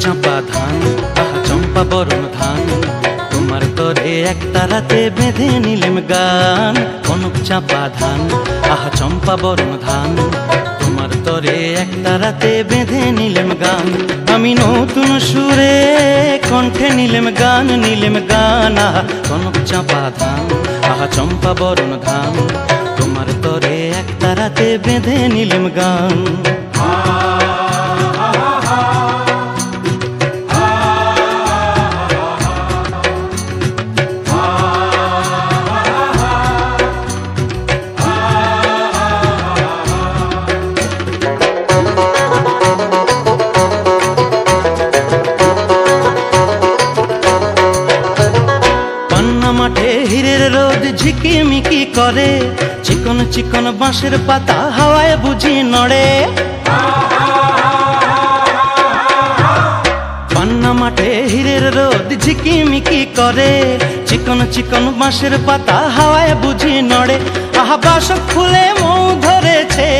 ধান আহা চম্পা বরণ ধান। তোমার তরে একটা রাতে বেঁধে নিলেম গান। কনক চাপা ধান, আহা চম্পা বরণ ধান। তোমার তরে একটা রাতে বেঁধে নিলেম গান। আমি নতুন সুরে কণ্ঠে নিলেম গান নিলেম গান। আহা কনক চাপা ধান, আহা চম্পা বরণ ধান। তোমার তরে একটা রাতে বেঁধে নিলেম গান। ঝিকিমিকি করে, চিকন চিকন বাঁশের পাতা হাওয়ায় বুঝি নড়ে। পান্না মাঠে হীরের রোদ ঝিকিমিকি করে, চিকন চিকন বাঁশের পাতা হাওয়ায় বুঝি নড়ে। আহা, বাসক ফুলে মৌ ধরেছে।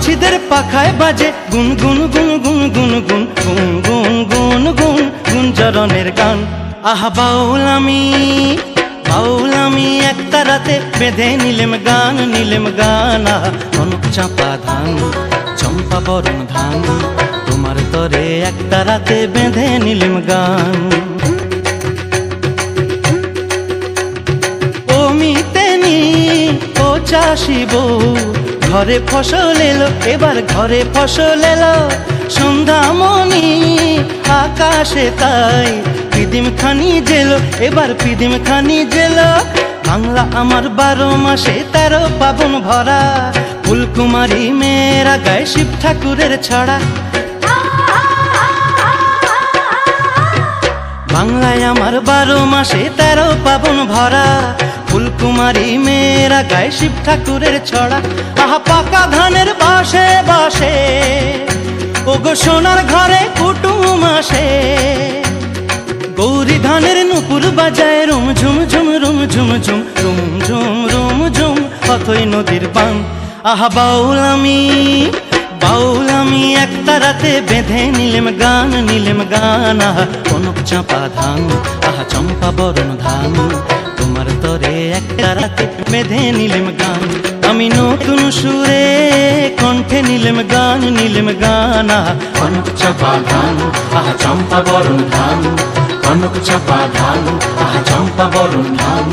মৌমাছিদের পাখায় বাজে গুন গুন গুন গুন গুন গুন গুন গুন গুন গুন গুঞ্জরনের গান আহ বাউল আমি বাউল আমি একটা রাতে বেঁধে নিলেম গান নিলেম গান আহা কনক চাপা ধান চম্পা বরণ ধান তোমার তরে একটা রাতে বেঁধে নিলেম গান ও মিতেনি ও চাষি বউ ঘরে ফসল এলো, এবার ঘরে ফসল এলো। সন্ধ্যামণি আকাশে তাই পিদিম খানি জেলো, এবার পিদিম খানি জেলো। বাংলা আমার বারো মাসে তেরো পাবন ভরা। ফুলকুমারী মেয়েরা গায়ে শিব ঠাকুরের ছড়া। বাংলায় আমার বারো মাসে তেরো পাবন ভরা। ফুলকুমারী মেয়েরা গায়ে শিব ঠাকুরের ছড়া। আহা, পাকা ধানের বাসে বাসে। ও গো সোনার ঘরে কুটুম আসে। গৌরী ধানের নুপুর বাজায় রুম ঝুম ঝুম, রুম ঝুম ঝুম, রুম ঝুম রুম ঝুম, অথই নদীর বান আহা, বাউল আমি বাউল আমি একটা রাতে বেঁধে নিলেম গান নিলেম গান। আহা, কনক চাপা ধান, আহা, চম্পা বরণ ধান। তোমার তরে একটা রাতে বেঁধে নিলেম গান। আমি নতুন সুরে কণ্ঠে নিলেম গান নিলেম গান। কনক চাপা ধান, আহা চম্পা বরণ ধান। কনক চাপা ধান, আহা চম্পা বরণ ধান।